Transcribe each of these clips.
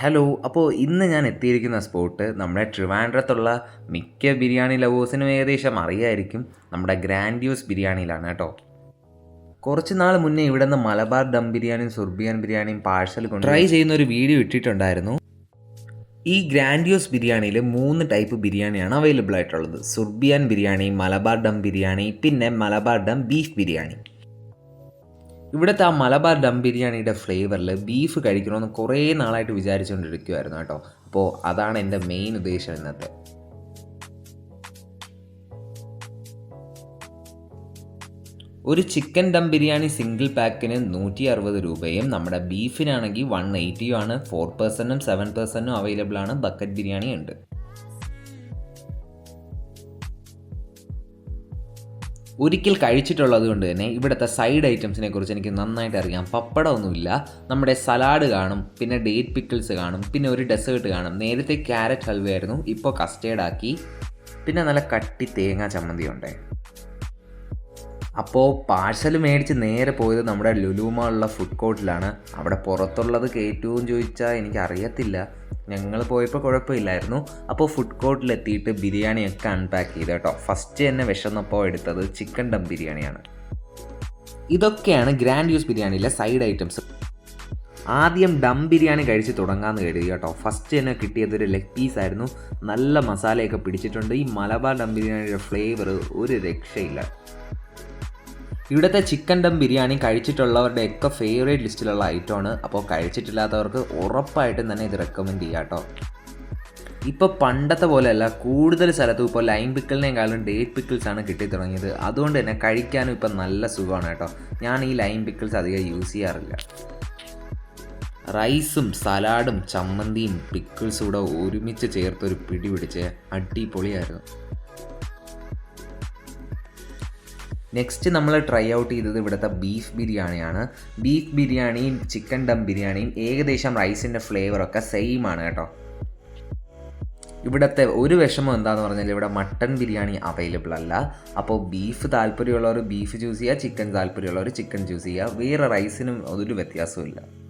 Hello അപ്പോൾ ഇന്ന് ഞാൻ എത്തിയിരിക്കുന്ന സ്പോട്ട് നമ്മുടെ ട്രിവാൻഡ്രത്തുള്ള മിക്ക ബിരിയാണി ലവേഴ്സിനും ഏകദേശം അറിയായിരിക്കും. നമ്മുടെ ഗ്രാൻഡ്യൂസ് ബിരിയാണിയിലാണ് കേട്ടോ. കുറച്ച് നാൾ മുന്നേ ഇവിടെ നിന്ന് മലബാർ ദം ബിരിയാണിയും സുർബിയാൻ ബിരിയാണിയും പാഴ്സൽ കൊണ്ട് ട്രൈ ചെയ്യുന്ന ഒരു വീഡിയോ ഇട്ടിട്ടുണ്ടായിരുന്നു. ഈ ഗ്രാൻഡ്യൂസ് ബിരിയാണിയിൽ മൂന്ന് ടൈപ്പ് ബിരിയാണിയാണ് അവൈലബിൾ ആയിട്ടുള്ളത്. സുർബിയാൻ ബിരിയാണി മലബാർ ദം ബിരിയാണി പിന്നെ മലബാർ ദം ബീഫ് ബിരിയാണി. ഇവിടുത്തെ ആ മലബാർ ദം ബിരിയാണിയുടെ ഫ്ലേവറിൽ ബീഫ് കഴിക്കണമെന്ന് കുറേ നാളായിട്ട് വിചാരിച്ചുകൊണ്ടിരിക്കുമായിരുന്നു കേട്ടോ. അപ്പോൾ അതാണ് എന്റെ മെയിൻ ഉദ്ദേശം ഇന്നത്തെ. ഒരു ചിക്കൻ ദം ബിരിയാണി സിംഗിൾ പാക്കിന് നൂറ്റി അറുപത് രൂപയും നമ്മുടെ ബീഫിനാണെങ്കിൽ വൺ എയ്റ്റിയും ആണ്. ഫോർ പേഴ്സന്റും സെവൻ പേഴ്സന്റും അവൈലബിൾ ആണ്. ബക്കറ്റ് ബിരിയാണി ഉണ്ട് ഒരിക്കൽ കഴിച്ചിട്ടുള്ളത് കൊണ്ട് തന്നെ ഇവിടുത്തെ സൈഡ് ഐറ്റംസിനെ കുറിച്ച് എനിക്ക് നന്നായിട്ട് അറിയാം. പപ്പടമൊന്നുമില്ല. നമ്മുടെ സലാഡ് കാണും പിന്നെ ഡേറ്റ് പിക്കിൾസ് കാണും പിന്നെ ഒരു ഡെസേർട്ട് കാണും. നേരത്തെ ക്യാരറ്റ് ഹൽവയായിരുന്നു ഇപ്പോൾ കസ്റ്റേർഡ് ആക്കി. പിന്നെ നല്ല കട്ടി തേങ്ങാ ചമ്മന്തി ഉണ്ട് അപ്പോൾ പാഴ്സൽ മേടിച്ച് നേരെ പോയത് നമ്മുടെ ലുലുമാളുള്ള ഫുഡ് കോർട്ടിലാണ് അവിടെ പുറത്തുള്ളത് കയറ്റുമെന്ന് ചോദിച്ചാൽ എനിക്ക് അറിയത്തില്ല ഞങ്ങൾ പോയപ്പോൾ കുഴപ്പമില്ലായിരുന്നു. അപ്പോൾ ഫുഡ് കോർട്ടിലെത്തിയിട്ട് ബിരിയാണിയൊക്കെ അൺപാക്ക് ചെയ്ത് കേട്ടോ. ഫസ്റ്റ് തന്നെ വിശന്നപ്പോൾ എടുത്തത് ചിക്കൻ ദം ബിരിയാണിയാണ്. ഇതൊക്കെയാണ് ഗ്രാൻഡ് യൂസ് ബിരിയാണിയിലെ സൈഡ് ഐറ്റംസ് ആദ്യം ദം ബിരിയാണി കഴിച്ച് തുടങ്ങാമെന്ന് കരുതി കേട്ടോ. ഫസ്റ്റ് തന്നെ കിട്ടിയത് ഒരു ലെഗ് പീസ് ആയിരുന്നു. നല്ല മസാലയൊക്കെ പിടിച്ചിട്ടുണ്ട്. ഈ മലബാർ ദം ബിരിയാണിയുടെ ഫ്ലേവർ ഒരു രക്ഷയില്ല. ഇവിടുത്തെ ചിക്കൻ ദം ബിരിയാണി കഴിച്ചിട്ടുള്ളവരുടെ ഒക്കെ ഫേവറേറ്റ് ലിസ്റ്റിലുള്ള ഐറ്റം ആണ്. അപ്പോൾ കഴിച്ചിട്ടില്ലാത്തവർക്ക് ഉറപ്പായിട്ടും തന്നെ ഇത് റെക്കമെൻഡ് ചെയ്യാം കേട്ടോ. ഇപ്പോൾ പണ്ടത്തെ പോലെയല്ല കൂടുതൽ സ്ഥലത്തും ഇപ്പോൾ ലൈം പിക്കിളിനേക്കാളും ഡേറ്റ് പിക്കിൾസ് ആണ് കിട്ടി തുടങ്ങിയത്. അതുകൊണ്ട് തന്നെ കഴിക്കാനും ഇപ്പം നല്ല സുഖമാണ് കേട്ടോ. ഞാൻ ഈ ലൈം പിക്കിൾസ് അധികം യൂസ് ചെയ്യാറില്ല. റൈസും സലാഡും ചമ്മന്തിയും പിക്കിൾസും കൂടെ ഒരുമിച്ച് ചേർത്തൊരു പിടി പിടിച്ച് അടിപൊളിയായിരുന്നു. നെക്സ്റ്റ് നമ്മൾ ട്രൈ ഔട്ട് ചെയ്തത് ഇവിടുത്തെ ബീഫ് ബിരിയാണിയാണ്. ബീഫ് ബിരിയാണിയും ചിക്കൻ ദം ബിരിയാണിയും ഏകദേശം റൈസിന്റെ ഫ്ലേവറൊക്കെ സെയിം ആണ് കേട്ടോ. ഇവിടുത്തെ ഒരു വിഷമം എന്താന്ന് പറഞ്ഞാൽ ഇവിടെ മട്ടൺ ബിരിയാണി അവൈലബിൾ അല്ല. അപ്പോൾ ബീഫ് താല്പര്യമുള്ളവർ ബീഫ് ചൂസ് ചെയ്യുക ചിക്കൻ താല്പര്യമുള്ളവർ ചിക്കൻ ചൂസ് ചെയ്യുക. വേറെ റൈസിനും ഒരു വ്യത്യാസമില്ല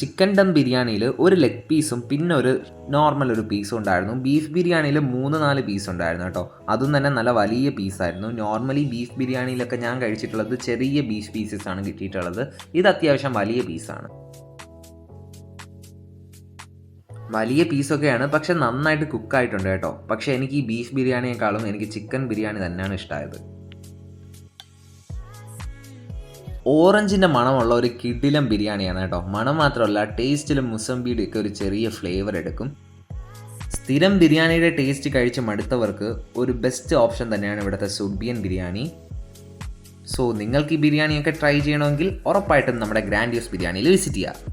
ചിക്കൻ ദം ബിരിയാണിയിൽ ഒരു ലെഗ് പീസും പിന്നെ ഒരു നോർമൽ ഒരു പീസും ഉണ്ടായിരുന്നു. ബീഫ് ബിരിയാണിയിൽ മൂന്ന് നാല് പീസ് ഉണ്ടായിരുന്നു കേട്ടോ. അതും തന്നെ നല്ല വലിയ പീസായിരുന്നു നോർമലി ബീഫ് ബിരിയാണിയിലൊക്കെ ഞാൻ കഴിച്ചിട്ടുള്ളത് ചെറിയ ബീഫ് പീസസ് ആണ് കിട്ടിയിട്ടുള്ളത്. ഇത് അത്യാവശ്യം വലിയ പീസാണ് വലിയ പീസൊക്കെയാണ് പക്ഷെ നന്നായിട്ട് കുക്കായിട്ടുണ്ട് കേട്ടോ. പക്ഷെ എനിക്ക് ഈ ബീഫ് ബിരിയാണിയെക്കാളും എനിക്ക് ചിക്കൻ ബിരിയാണി തന്നെയാണ് ഇഷ്ടമായത് ഓറഞ്ചിന്റെ മണമുള്ള ഒരു കിടിലം ബിരിയാണിയാണ് കേട്ടോ. മണം മാത്രമല്ല ടേസ്റ്റിലും മുസംബിയുടെ ഒക്കെ ഒരു ചെറിയ ഫ്ലേവർ എടുക്കും. സ്ഥിരം ബിരിയാണിയുടെ ടേസ്റ്റ് കഴിച്ച് മടുത്തവർക്ക് ഒരു ബെസ്റ്റ് ഓപ്ഷൻ തന്നെയാണ് ഇവിടുത്തെ സുബിയൻ ബിരിയാണി. സോ നിങ്ങൾക്ക് ഈ ബിരിയാണിയൊക്കെ ട്രൈ ചെയ്യണമെങ്കിൽ ഉറപ്പായിട്ടും നമ്മുടെ ഗ്രാൻഡ് യൂസ് ബിരിയാണിയിൽ വിസിറ്റ് ചെയ്യുക